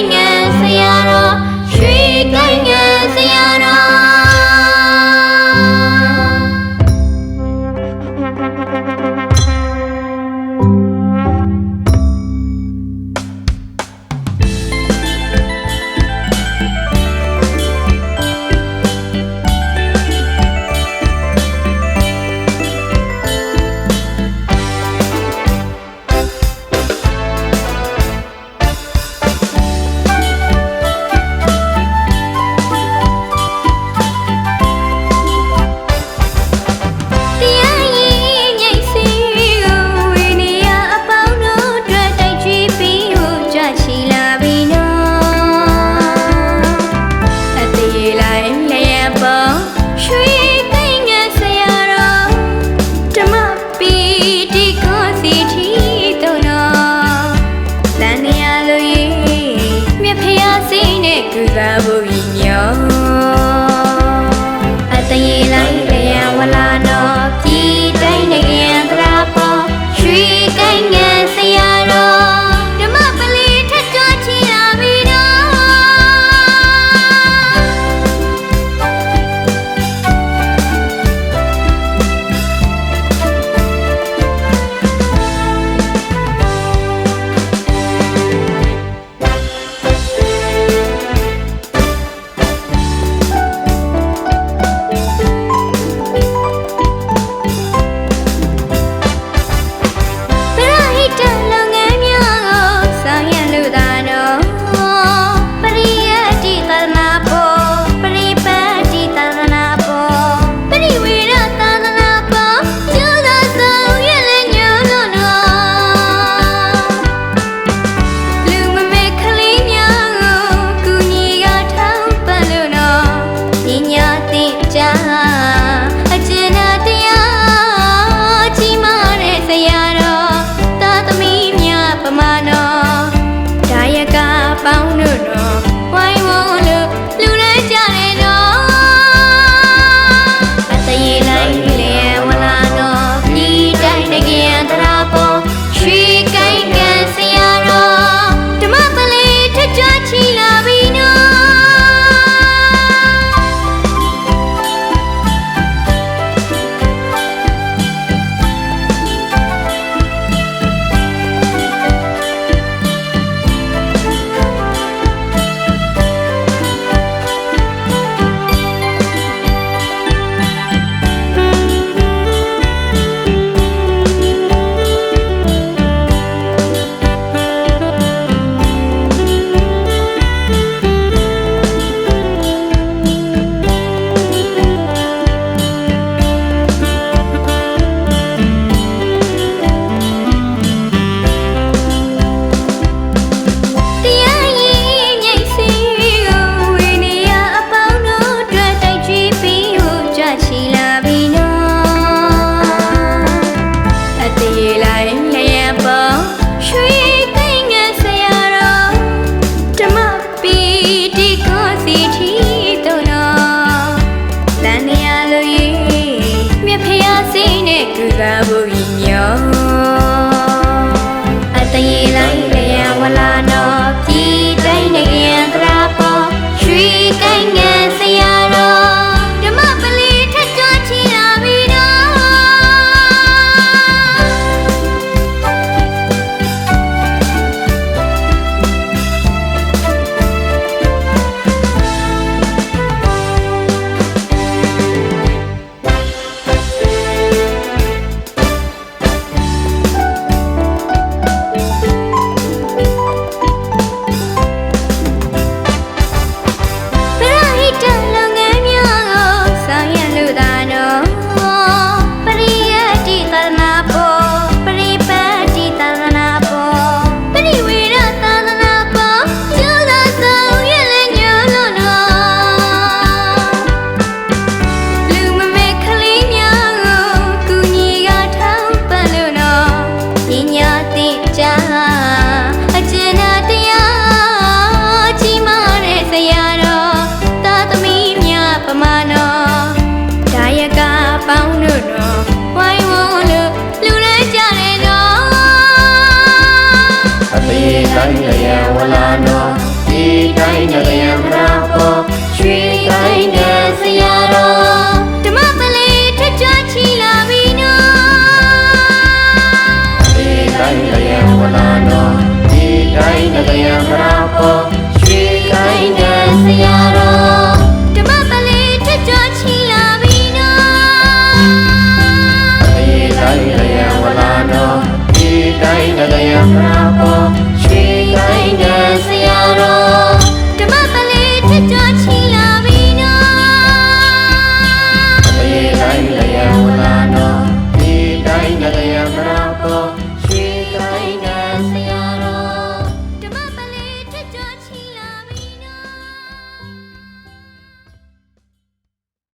singing. ပေါင်းတို့နော်ဝိုင်းဝန်းလို့လူလဲကြတယ်နော်အသေးတိုင်းလျံဝလာနောဒီတိုင်းလျံပြာပေါ်ရွှေတိုင်းနဲ့ဆရာတော်ဓမ္မပလေးထကြွချီလာပြီနော်ဒီတိုင်းလျံဝလာနောဒီတိုင်းလျံပြာပေါ် Hallelujah, Frau